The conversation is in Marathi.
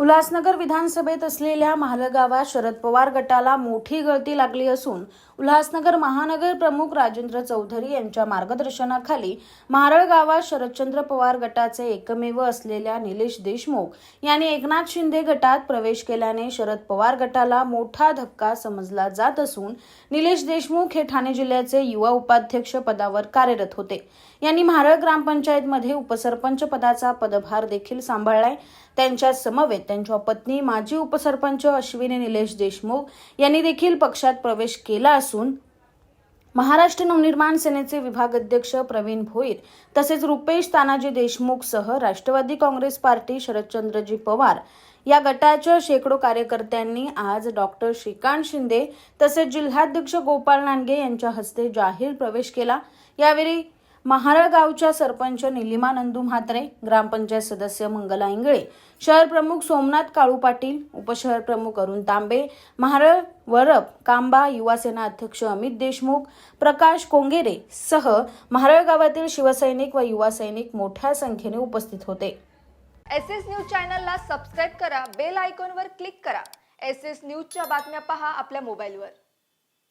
उल्हासनगर विधानसभेत असलेल्या महालगावात शरद पवार गटाला मोठी गळती लागली असून उल्हासनगर महानगर प्रमुख राजेंद्र चौधरी यांच्या मार्गदर्शनाखाली मारळ गावात शरदचंद्र पवार गटाचे एकमेव असलेल्या निलेश देशमुख यांनी एकनाथ शिंदे गटात प्रवेश केल्याने शरद पवार गटाला मोठा धक्का समजला जात असून निलेश देशमुख हे ठाणे जिल्ह्याचे युवा उपाध्यक्ष पदावर कार्यरत होते. यांनी मारळ ग्रामपंचायतमध्ये उपसरपंच पदाचा पदभार देखील सांभाळलाय. त्यांच्या समवेत त्यांच्या पत्नी माजी उपसरपंच अश्विनी निलेश देशमुख यांनी देखील पक्षात प्रवेश केला असून महाराष्ट्र नवनिर्माण सेनेचे विभाग अध्यक्ष प्रवीण भोईर तसेच रुपेश तानाजी देशमुख सह राष्ट्रवादी काँग्रेस पार्टी शरदचंद्रजी पवार या गटाच्या शेकडो कार्यकर्त्यांनी आज डॉक्टर श्रीकांत शिंदे तसेच जिल्हाध्यक्ष गोपाल नांदगे यांच्या हस्ते जाहीर प्रवेश केला. यावेळी महाराळ गावच्या सरपंच निलिमा नंदू म्हात्रे ग्रामपंचायत सदस्य मंगला इंगळे शहर प्रमुख सोमनाथ काळू पाटील उपशहर प्रमुख अरुण तांबे महाराळ वरप कांबा युवा सेना अध्यक्ष अमित देशमुख प्रकाश कोंगेरे सह महाराळ गावातील शिवसैनिक व युवा सैनिक मोठ्या संख्येने उपस्थित होते. एस एस न्यूज चॅनलला सबस्क्राईब करा बेल आयकॉनवर क्लिक करा. एस एस न्यूजच्या बातम्या पहा आपल्या मोबाईलवर.